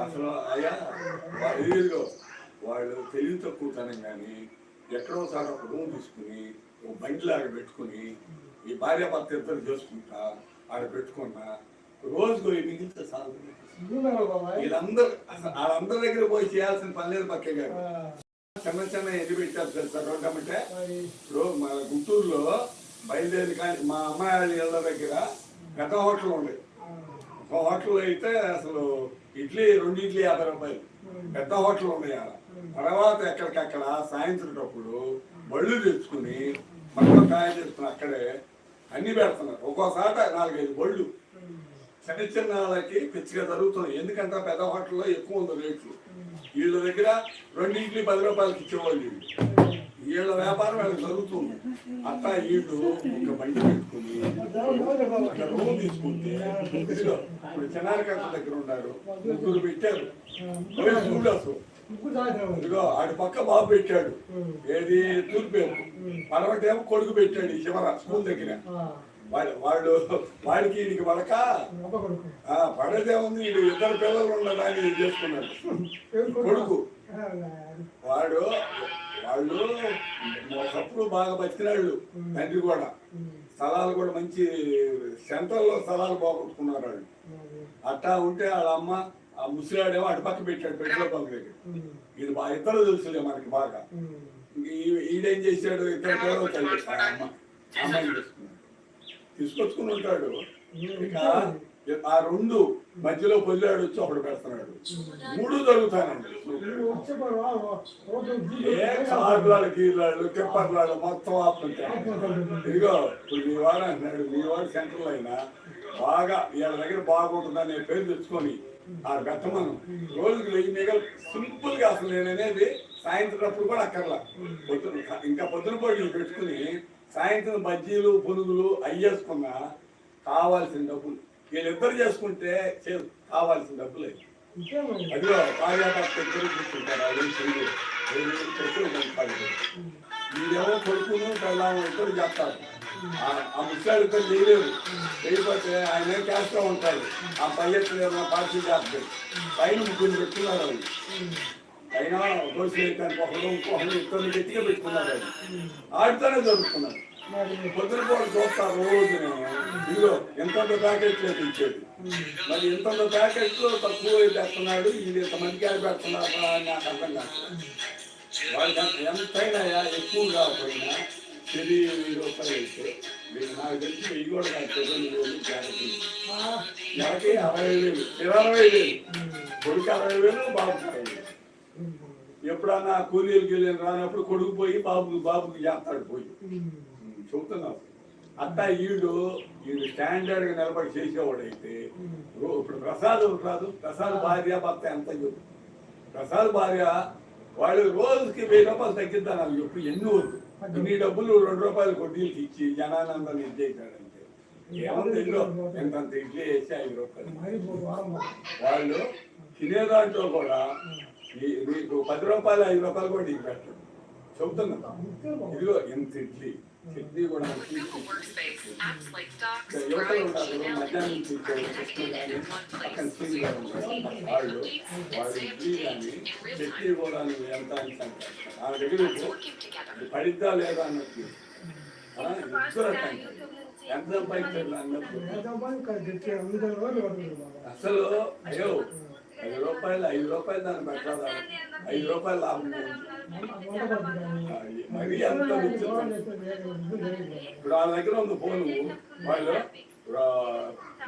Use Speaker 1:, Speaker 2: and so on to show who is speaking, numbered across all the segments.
Speaker 1: అసలు అయ్యా ఏరియాలో వాళ్ళు తెలివి తక్కువతనం కానీ ఎక్కడోసారి ఒక రూమ్ తీసుకుని ఓ బండి లాగా పెట్టుకుని ఈ భార్య భర్త ఇద్దరు చేసుకుంటా ఆడ పెట్టుకున్నా రోజుకు మిగిలితే సాగు వీళ్ళందరూ దగ్గర పోయి చేయాల్సిన పని లేదు పక్కే గారు. చిన్న చిన్న ఎన్ని పెట్టారు తెలుసా
Speaker 2: మరి?
Speaker 1: ఇప్పుడు మన గుంటూరులో బయలుదేరి కానీ మా అమ్మాయి వాళ్ళ ఇళ్ళ దగ్గర పెద్ద హోటల్
Speaker 2: ఆ,
Speaker 1: ఒక హోటల్ అయితే అసలు ఇడ్లీ రెండు ఇడ్లీ యాభై రూపాయలు. పెద్ద హోటల్ ఉన్నాయి ఆడ తర్వాత ఎక్కడికక్కడ సాయంత్రం అప్పుడు బళ్ళు తెచ్చుకుని మొత్తం కాయ తెచ్చుకుని అక్కడే అన్ని పెడుతున్నారు. ఒక్కోసాట నాలుగైదు బళ్ళు. చిన్న చిన్న వాళ్ళకి పిచ్చిగా జరుగుతుంది ఎందుకంటే పెద్ద హోటల్లో ఎక్కువ ఉంది రేట్లు. వీళ్ళ దగ్గర రెండు ఇడ్లీ పది రూపాయలకి ఇచ్చేవాళ్ళు వీళ్ళ. వ్యాపారం వీళ్ళకి జరుగుతుంది. అట్టా వీళ్ళు ఒక బండి పెట్టుకుని అక్కడ రూమ్ తీసుకుంటే ఇప్పుడు చిన్నారికట్ల దగ్గర ఉన్నారు. ముగ్గురు పెట్టారు. పోయి ఇదిగో ఆడి పక్క బాబు పెట్టాడు. ఏది తూర్పు పడవటేమో కొడుకు పెట్టాడు ఈ చివర స్కూల్ దగ్గర. వాడు వాడికి వీడికి పడక?
Speaker 2: అబ్బ కొడుకు.
Speaker 1: ఆ పడదే ఉంది. వీడు ఇద్దరు పిల్లలు ఉండడానికి ఇది చేసుకున్నాడు. కొడుకు? వాడు. వాళ్ళు ఒకప్పుడు బాగా బతికినాళ్ళు తండ్రి కూడా. స్థలాలు కూడా మంచి సెంట్రల్లో స్థలాలు పోగొట్టుకున్నారు వాళ్ళు అట్టా ఉంటే వాళ్ళ అమ్మ ఆ ముసిరాడేమో అటు పక్క పెట్టాడు పెట్రోల్ బంక్ దగ్గర. ఇది బాగా ఇద్దరు తెలుసులే మనకి బాగా. ఈడేం చేశాడు? ఇద్దరు అమ్మ. అమ్మాయిని చేసుకున్నాడు తీసుకొచ్చుకుని ఉంటాడు. ఇక ఆ రెండు మధ్యలో పొల్లాడు వచ్చి ఒకడు పెడుతున్నాడు మూడు జరుగుతానండి ఏ కార్లాలు గీర్లాలు టిప్పర్లాలు మొత్తం ఆపుతుంటాయి ఇదిగో ఇప్పుడు మీ వాడు అంటున్నాడు మీ వాడు సెంట్రల్ అయినా బాగా వీళ్ళ దగ్గర బాగుంటుందనే పేరు తెచ్చుకొని ఆ గట్టమను రోజుకి వెయ్యి మిగలు సింపుల్గా అసలు నేను అనేది సాయంత్రం అప్పుడు కూడా అక్కర్లా. పొద్దున ఇంకా పొద్దున పోటీ పెట్టుకుని సాయంత్రం బజ్జీలు పునుగులు అయ్యేసుకున్నా కావాల్సిన డబ్బులు. వీళ్ళిద్దరు చేసుకుంటే చే- కావాల్సిన డబ్బులు. అయ్యి అదిగో కార్యాభర్త ఇద్దరు కూర్చుంటారు అది మీరేమో కొడుకును పెళ్ళాము ఇద్దరు చేస్తారు. ఆ- ఆ ముసలాడు ఇద్దరు చేయలేరు. చేయకపోతే ఆయన చేస్తూ ఉంటాడు. ఆ పై ఎత్తులు ఏమో పార్టీ చేస్తారు పైన ముగ్గురు పెట్టుకున్నారు పైన దోశ వేయడానికి ఒకరు ఇంకొకరు ఇద్దరు గట్టిగా పెట్టుకున్నారు అది ఆడితేనే జరుగుతున్నారు. పొద్దున పూట చూస్తారు రోజు ఇదిగో ఎంతంత ప్యాకెట్లు ఇచ్చేది మరి ఎంతంత ప్యాకెట్లు తక్కువ పెడుతున్నాడు ఇది ఎంతమందికి ఆడి పెడుతున్నారు అని నాకు అర్థం కాదు. వాళ్ళకి ఎంతైనా ఎక్కువ కాకపోయినా చెరి వెయ్యి రూపాయలు అయితే మీరు నాకు తెలిసి వెయ్యి కూడా కాదు రోజులు నెలకి అరవై వేలు? ఇరవై వేలు. కొడుకు అరవై వేలు బాబు వేలు. ఎప్పుడన్నా కూలీలకి వెళ్ళి రానప్పుడు కొడుకు పోయి బాబుకి బాబుకి చేస్తాడు పోయి. చెబుతున్నావు అట్టా ఈడు ఈడు స్టాండర్డ్గా నిలబడి చేసేవాడు అయితే ఇప్పుడు ప్రసాద్ రాదు. ప్రసాద్ భార్య భర్త ఎంత చెప్పు. ప్రసాద్ భార్య వాళ్ళు రోజుకి వెయ్యి రూపాయలు తగ్గిద్దా నాకు చెప్పు. ఎన్ని వద్దు ఇన్ని డబ్బులు రెండు రూపాయలు కొడ్డీలకి ఇచ్చి జనానందరిని ఇచ్చేసాడంటే ఏమంత ఇల్లు ఎంతంత ఇడ్లీ వేసి ఐదు రూపాయలు. వాళ్ళు తినే దాంట్లో కూడా నీకు పది రూపాయలు ఐదు రూపాయలు కూడా నీకు పెట్టడు చెబుతున్నా ఇదిగో ఎంత ఇడ్లీ. కూడా ఇడ్లీ.
Speaker 3: Docs,
Speaker 1: యువతలు ఉంటారు మధ్యాహ్నం పక్కన. వాళ్ళు వాళ్ళు ఇడ్లీ కానీ చట్నీ కూడా ఎంత అంటారు ఆ దగ్గర పడిద్దా లేదా అన్నట్టు ఇద్దరు. ఎంత సంపాదించారు అసలు అయ్యో ఐదు రూపాయలు ఐదు రూపాయలు దాన్ని పెట్టాలి? ఐదు రూపాయలు లాభం మరి ఎంత ఇప్పుడు ఆ దగ్గర ఉంది ఫోను. వాళ్ళు ఇప్పుడు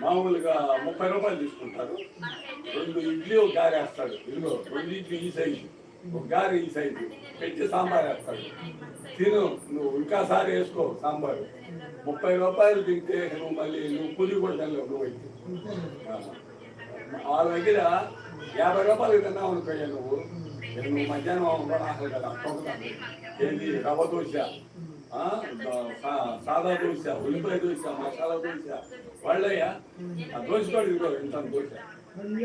Speaker 1: మామూలుగా ముప్పై రూపాయలు తీసుకుంటారు. రెండు ఇడ్లీ ఒక గారి వేస్తాడు. ఇదిగో రెండు ఇడ్లీ ఈ సైజు ఒక గారి ఈ సైజు పెట్టి సాంబార్ వేస్తాడు. తిను నువ్వు ఇంకా సారి వేసుకో సాంబారు. ముప్పై రూపాయలు తింటే నువ్వు మళ్ళీ నువ్వు కూలి కూడా తినలేవు నువ్వు అయితే. వాళ్ళ దగ్గర యాభై రూపాయలు తిన్నావు అనుకోయ్యా నువ్వు. నువ్వు మధ్యాహ్నం కూడా ఆకలి కదా ఏంటి రవ్వ దోశ? సాదా దోశ ఉల్లిపాయ దోశ మసాలా దోశ వాళ్ళయ్యా ఆ దోశ కూడా ఇదిగో ఇంత దోశ. ఇది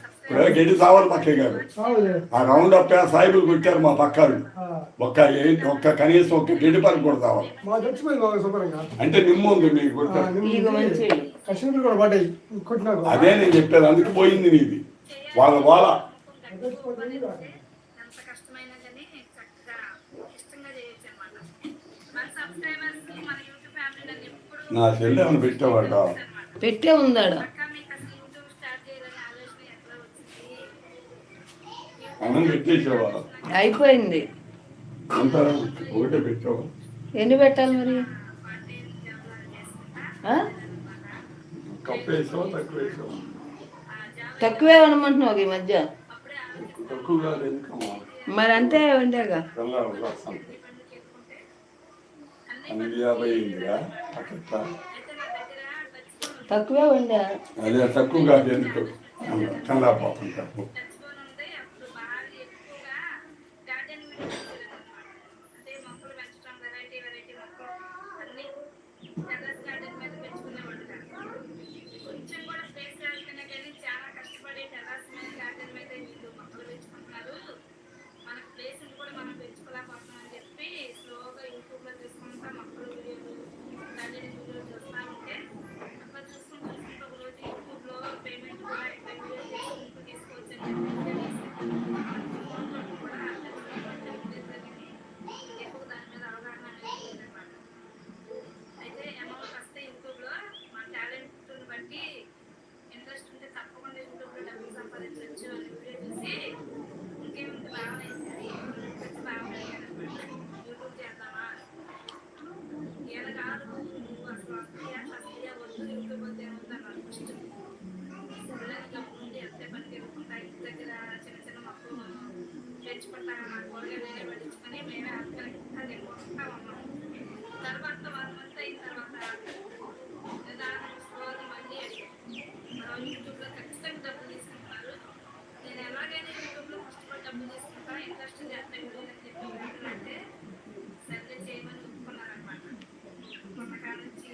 Speaker 1: గడ్డి సావాలి పక్కే గారు ఆ రౌండ్ అప్ సాయిబులు కొట్టారు మా పక్కలు ఒక్క ఒక్క కనీసం ఒక్క
Speaker 2: గెడి పని కూడా సావాలి
Speaker 1: అంటే నిమ్మ ఉంది మీకు అదే నేను చెప్పాను అందుకు పోయింది నీది. వాళ్ళ వాళ్ళ నా చెల్లె ఏమైనా పెట్టేవాడు?
Speaker 4: పెట్టే ఉందాడా?
Speaker 1: అన్నం
Speaker 4: అయిపోయింది. ఎన్ని పెట్టాలి మరి?
Speaker 1: తక్కువే
Speaker 4: అనమంటున్నావు ఈ మధ్య. మరి అంతే ఉండేగా. తక్కువే ఉండే.
Speaker 1: తక్కువ
Speaker 3: కాదు ఎందుకు? తక్కువ యూట్యూబ్లో ఖచ్చితంగా డబ్బులు తీసుకుంటారు. నేను ఎలాగైనా యూట్యూబ్లో ఫస్ట్ కూడా డబ్బులు తీసుకుంటా ఇంట్రెస్ట్ చేస్తాను అని చెప్పి అంటే సరిగ్గా చేయమని ఒప్పుకున్నారనమాట కొంతకాలం నుంచి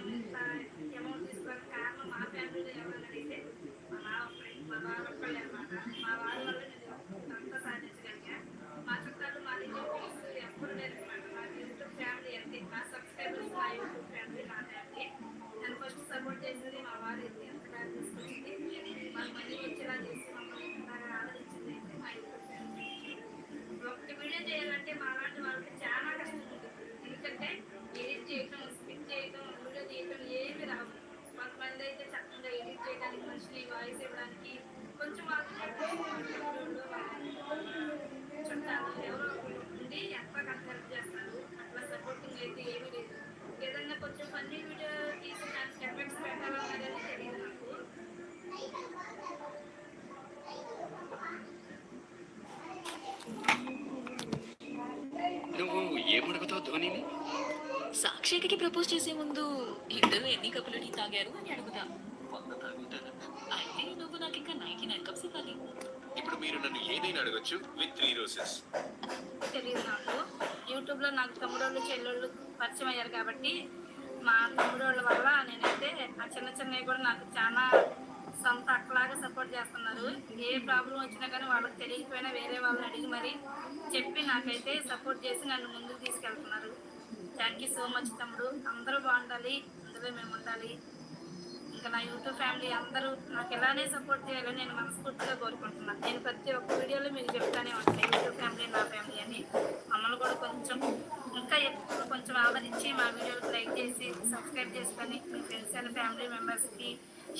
Speaker 3: అమౌంట్ తీసుకొని కార్లో మా ఫ్యామిలీలో ఎవరైనా మా ఫ్రెండ్ మా వారు ఒక్కళ్ళే అనమాట మా వారి
Speaker 5: వల్ల ప్రపోజ్ చేసే ముందు ఇద్దరు ఎన్ని కప్పులు టీ తాగారు? అని అడుగుతా. అయితే నువ్వు నాకు ఇంకా నైన్టీ నైన్ కప్స్ ఇవ్వాలి.
Speaker 6: ఇప్పుడు మీరు నన్ను ఏదైనా అడగచ్చు విత్ త్రీ రోజెస్
Speaker 3: తెలియదు నాకు. యూట్యూబ్లో నాకు తమ్ముడోళ్ళు చెల్లెళ్ళు పరిచయం అయ్యారు కాబట్టి మా తమ్ముడోళ్ళ వల్ల నేనైతే ఆ చిన్న చిన్నవి కూడా నాకు చాలా సొంత అక్కలాగా సపోర్ట్ చేస్తున్నారు. ఏ ప్రాబ్లం వచ్చినా కానీ వాళ్ళకి తెలియకపోయినా వేరే వాళ్ళని అడిగి మరి చెప్పి నాకైతే సపోర్ట్ చేసి నన్ను ముందుకు తీసుకెళ్తున్నారు. థ్యాంక్ యూ సో మచ్ తమ్ముడు. అందరూ బాగుండాలి. అందులో మేము ఉండాలి. ఇంకా నా యూట్యూబ్ ఫ్యామిలీ అందరూ నాకు ఎలానే సపోర్ట్ చేయాలని నేను మనస్ఫూర్తిగా కోరుకుంటున్నాను నేను ప్రతి ఒక్క వీడియోలో మీకు చెప్తానే ఉంటాను యూట్యూబ్ ఫ్యామిలీ నా ఫ్యామిలీ అని. మమ్మల్ని కూడా కొంచెం ఇంకా ఎక్కువ కొంచెం ఆదరించి మా వీడియోలకు లైక్ చేసి సబ్స్క్రైబ్ చేసుకొని మీ ఫ్రెండ్స్ అండ్ ఫ్యామిలీ మెంబర్స్కి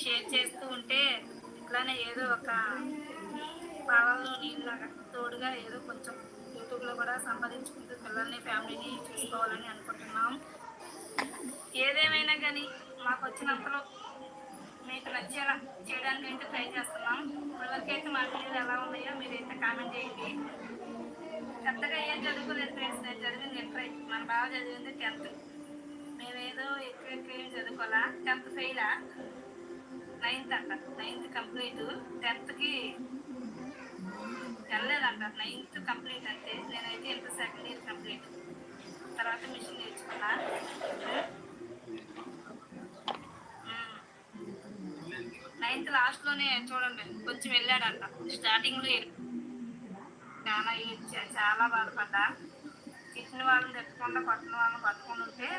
Speaker 3: షేర్ చేస్తూ ఉంటే ఇట్లానే ఏదో ఒక పాలలో నీళ్ళలాగా తోడుగా ఏదో కొంచెం యూట్యూబ్లో కూడా సంపాదించుకుంటాను పిల్లల్ని ఫ్యామిలీని చూసుకోవాలని అనుకుంటున్నాం. ఏదేమైనా కానీ మాకు వచ్చినంతలో మీకు నచ్చేలా చేయడానికి అయితే ట్రై చేస్తున్నాం. ఇప్పటివరకైతే మా వీడియోలు ఎలా ఉన్నాయో మీరైతే కామెంట్ చేయండి. పెద్దగా ఏం చదువుకోలేదు ఫ్రెండ్స్ నేను చదివింది ఇంటర్ మన బాగా చదివింది టెన్త్. మేమేదో ఎక్కువ ఎక్కువ ఏం చదువుకోవాలా టెన్త్ ఫెయిలా? నైన్త్ అంట. Ninth complete. టెన్త్కి వెళ్ళలేదంట నైన్త్ కంప్లీట్ అంతే. నేనైతే ఇంటర్ సెకండ్ ఇయర్ కంప్లీట్ తర్వాత మిషన్ నేర్చుకున్నా. Hmm. నైన్త్ లాస్ట్లోనే చూడండి. కొంచెం వెళ్ళాడంట. స్టార్టింగ్లో చాలా ఏడ్చా చాలా బాధపడ్డా. తిట్టిన వాళ్ళని తిట్టకుండా కొట్టిన వాళ్ళని పట్టుకుని ఉంటే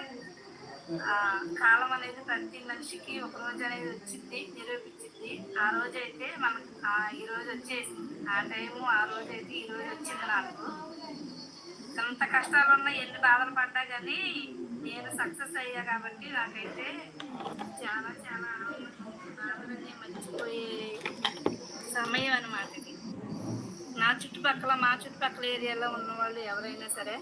Speaker 3: కాలం అనేది ప్రతి మనిషికి ఒక రోజు అనేది వచ్చింది నిరూపించింది. ఆ రోజు అయితే మనకు ఈ రోజు వచ్చేసింది. ఆ టైము ఆ రోజు అయితే ఈ రోజు వచ్చింది నాకు. ఎంత కష్టాలు ఉన్నా ఎన్ని బాధలు పడ్డా కానీ నేను సక్సెస్ అయ్యా కాబట్టి నాకైతే చాలా చాలా బాధలన్నీ మర్చిపోయే సమయం అనమాట నా చుట్టుపక్కల మా చుట్టుపక్కల ఏరియాలో ఉన్న వాళ్ళు ఎవరైనా సరే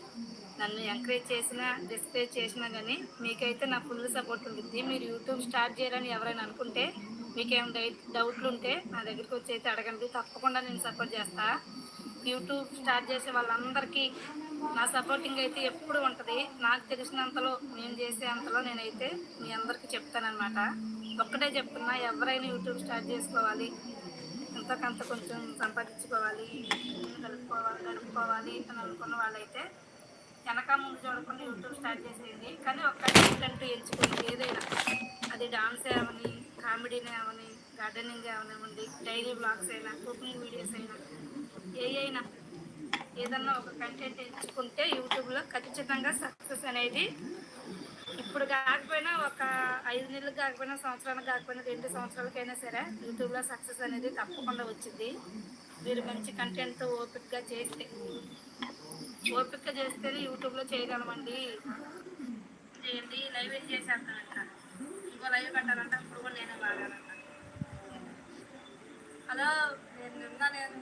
Speaker 3: నన్ను ఎంకరేజ్ చేసినా డిస్కరేజ్ చేసినా కానీ మీకైతే నా ఫుల్ సపోర్ట్ ఉంటుంది మీరు యూట్యూబ్ స్టార్ట్ చేయాలని ఎవరైనా అనుకుంటే మీకేం డై డౌట్లు ఉంటే నా దగ్గరికి వచ్చి అయితే అడగండి. తప్పకుండా నేను సపోర్ట్ చేస్తా. యూట్యూబ్ స్టార్ట్ చేసే వాళ్ళందరికీ నా సపోర్టింగ్ అయితే ఎప్పుడు ఉంటుంది. నాకు తెలిసినంతలో నేను చేసే అంతలో నేనైతే మీ అందరికీ చెప్తానమాట ఒక్కటే చెప్తున్నా ఎవరైనా యూట్యూబ్ స్టార్ట్ చేసుకోవాలి. ఇంతకంత కొంచెం సంపాదించుకోవాలి గడుపుకోవాలి గడుపుకోవాలి అని అనుకున్న వాళ్ళైతే వెనక ముందు చూడకుండా యూట్యూబ్ స్టార్ట్ చేసేది. కానీ ఒక కంటెంట్ ఎంచుకోండి ఏదైనా అది డాన్స్ అవని కామెడీనే అవని గార్డెనింగ్ అవనివ్వండి డైలీ బ్లాగ్స్ అయినా కుకింగ్ వీడియోస్ అయినా ఏ అయినా ఏదన్నా ఒక కంటెంట్ ఎంచుకుంటే యూట్యూబ్లో ఖచ్చితంగా సక్సెస్ అనేది ఇప్పుడు కాకపోయినా ఒక ఐదు నెలలు కాకపోయినా సంవత్సరానికి కాకపోయినా రెండు సంవత్సరాలకైనా సరే యూట్యూబ్లో సక్సెస్ అనేది తప్పకుండా వచ్చింది. మీరు మంచి కంటెంట్తో ఓపిక్గా చేస్తే ఓపిక్గా చేస్తేనే యూట్యూబ్లో చేయగలమండి. చేయండి లైవ్ చేసేస్తానంట ఇంకో? లైవ్ పెట్టాలంట ఇప్పుడు కూడా నేనే బాగానంట హలో నేను నిన్న నేను.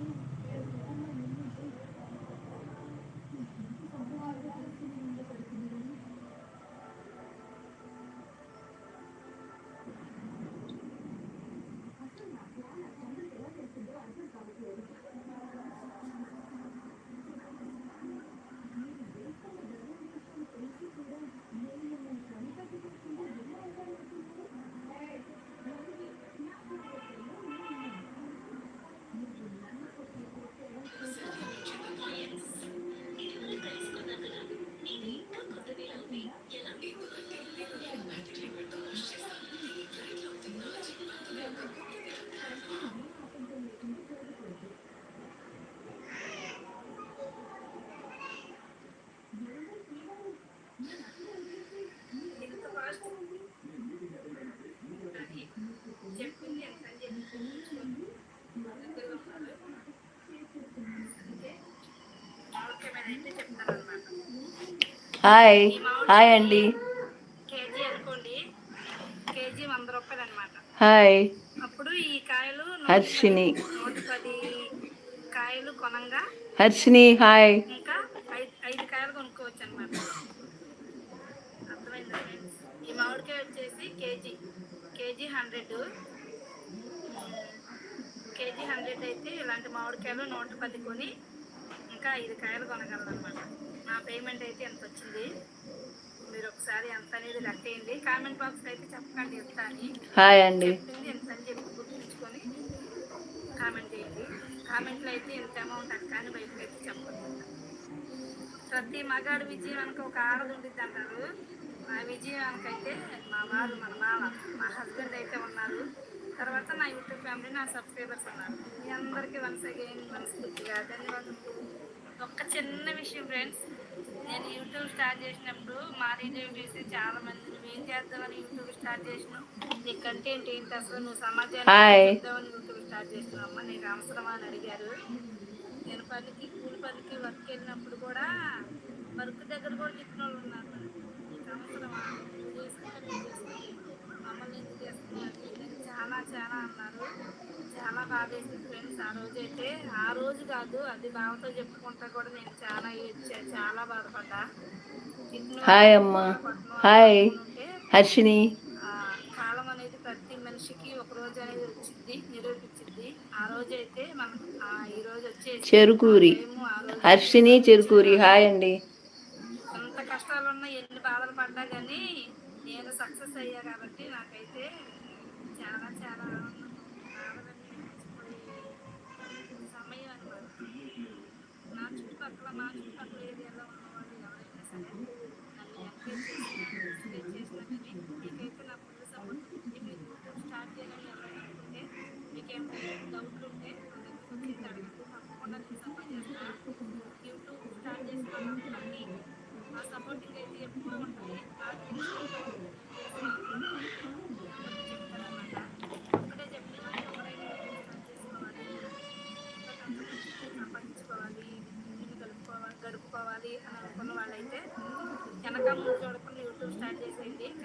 Speaker 3: Mm-hmm.
Speaker 4: హాయ్. హాయ్ అండి.
Speaker 3: కేజీ అనుకోండి. కేజీ వంద రూపాయలు అనమాట
Speaker 4: హాయ్.
Speaker 3: అప్పుడు ఈ కాయలు
Speaker 4: హర్షిని.
Speaker 3: నూట పది కాయలు కొనంగా
Speaker 4: హర్షిని హాయ్.
Speaker 3: ఇంకా ఐదు ఐదు కాయలు కొనుక్కోవచ్చు అనమాట అర్థమైందా ఈ మామిడికాయ వచ్చేసి KG. KG hundred. KG hundred అయితే ఇలాంటి మామిడికాయలు నూట పది కొని ఇంకా ఐదు కాయలు కొనగలరు అనమాట నా పేమెంట్ అయితే ఎంత వచ్చింది? మీరు ఒకసారి ఎంత అనేది లెక్కేయండి కామెంట్ బాక్స్ అయితే చెప్పకండి ఎంత అని.
Speaker 4: హాయ్ అండి.
Speaker 3: చెప్పింది ఎంత అని చెప్పి గుర్తుంచుకొని కామెంట్ చేయండి. కామెంట్లో అయితే ఎంత అమౌంట్ అక్క అని బయటకు అయితే చెప్పండి. ప్రతి మగాడు విజయం వెనక ఒక ఆడది ఉండిద్ది అంటారు. నా విజయం వెనకైతే మా వారు మన మామ మా హస్బెండ్ అయితే ఉన్నారు. తర్వాత నా యూట్యూబ్ ఫ్యామిలీ నా సబ్స్క్రైబర్స్ ఉన్నారు. మీ అందరికీ వన్స్ అగైన్ మనస్ఫూర్తిగా ధన్యవాదాలు ఒక్క చిన్న విషయం ఫ్రెండ్స్ నేను యూట్యూబ్ స్టార్ట్ చేసినప్పుడు మా రిలేటివ్స్ చాలా మంది నువ్వు ఏం చేద్దామని యూట్యూబ్ స్టార్ట్ చేసినావు నీ కంటెంట్ ఏంటి అసలు నువ్వు సమాజాన్ని
Speaker 4: హాయ్.
Speaker 3: ఏం చేద్దామని యూట్యూబ్ స్టార్ట్ చేసినావు అమ్మ నీకు అవసరమా అని అడిగారు నేను పనికి కూలి పనికి వర్క్ వెళ్ళినప్పుడు కూడా వర్క్ దగ్గర కూడా తిట్టిన వాళ్ళు ఉన్నారు. నీకు అవసరమా నువ్వు చేసుకుంటే నువ్వు చేసుకో. మమ్మల్ని ఎందుకు చేస్తున్నారు అని చాలా చాలా అన్నారు చాలా బాధ వేసింది ఫ్రెండ్స్? ఆ రోజు అయితే ఆ రోజు కాదు అది బావతో చెప్పుకుంటా కూడా నేను చాలా ఏడ్చా చాలా బాధపడ్డా.
Speaker 4: హాయ్ అమ్మా. హాయ్ హర్షిని
Speaker 3: కాలం అనేది ప్రతి మనిషికి ఒక రోజు అనేది వచ్చింది నిరూపించింది. ఆ రోజు అయితే మనం ఈ రోజు వచ్చేసి
Speaker 4: చెరుకూరి. హర్షిని చెరుకూరి. హాయ్ అండి.
Speaker 3: ఎంత కష్టాలున్నా ఎన్ని బాధలు పడ్డా కానీ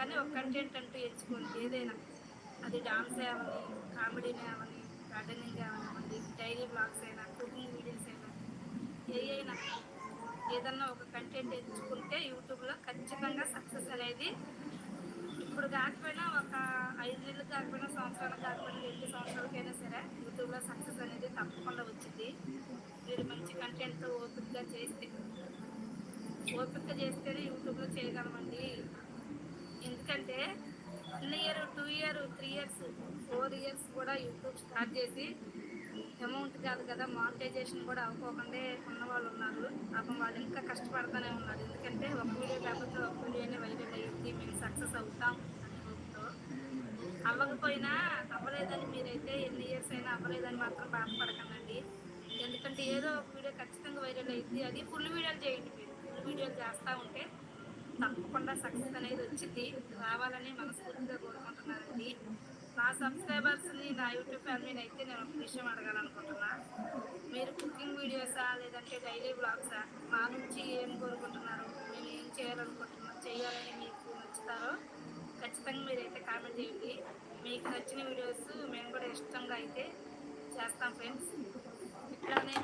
Speaker 3: కానీ ఒక కంటెంట్ అంటూ ఎంచుకోండి ఏదైనా. అది డాన్స్ అవని కామెడీనే అవని గార్డెనింగ్ అవనివ్వండి డైలీ బ్లాగ్స్ అయినా కుకింగ్ వీడియోస్ అయినా ఏ అయినా ఏదన్నా ఒక కంటెంట్ ఎంచుకుంటే యూట్యూబ్లో ఖచ్చితంగా సక్సెస్ అనేది ఇప్పుడు కాకపోయినా ఒక ఐదు నెలలు కాకపోయినా సంవత్సరాలు కాకపోయినా రెండు సంవత్సరాలకైనా సరే యూట్యూబ్లో సక్సెస్ అనేది తప్పకుండా వచ్చింది మీరు మంచి కంటెంట్ ఓపికగా చేస్తే ఓపిక చేస్తేనే యూట్యూబ్లో చేయగలమండి. ఎందుకంటే one year two year three years four years కూడా యూట్యూబ్ స్టార్ట్ చేసి అమౌంట్ కాదు కదా మానిటైజేషన్ కూడా అవ్వకోకుండా ఉన్న వాళ్ళు ఉన్నారు. పాపం వాళ్ళు ఇంకా కష్టపడుతూనే ఉన్నారు. ఎందుకంటే ఒక వీడియో కాకపోతే ఒక వీడియోనే వైరల్ అయ్యింది. మేము సక్సెస్ అవుతాం అనే హోప్తో అవ్వకపోయినా అవ్వలేదని మీరైతే ఎన్ని ఇయర్స్ అయినా అవ్వలేదని మాత్రం బాధపడకండి. ఎందుకంటే ఏదో ఒక వీడియో ఖచ్చితంగా వైరల్ అయ్యింది. అది ఫుల్ వీడియోలు చేయండి మీరు. ఫుల్ వీడియోలు చేస్తూ ఉంటే సక్సెస్ అనేది వచ్చింది. రావాలని మనస్ఫూర్తిగా కోరుకుంటున్నానండి. నా సబ్స్క్రైబర్స్ని నా యూట్యూబ్ ఫ్యామిలీని అయితే నేను ఒక విషయం అడగాలనుకుంటున్నా. మీరు కుకింగ్ వీడియోసా లేదంటే డైలీ బ్లాగ్సా మా నుంచి ఏం కోరుకుంటున్నారు? మేము ఏం చేయాలనుకుంటున్నాం? చేయాలని మీకు నచ్చుతారో ఖచ్చితంగా మీరైతే కామెంట్ చేయండి. మీకు నచ్చిన వీడియోస్ మేము కూడా ఇష్టంగా అయితే చేస్తాం ఫ్రెండ్స్. ఇట్లానే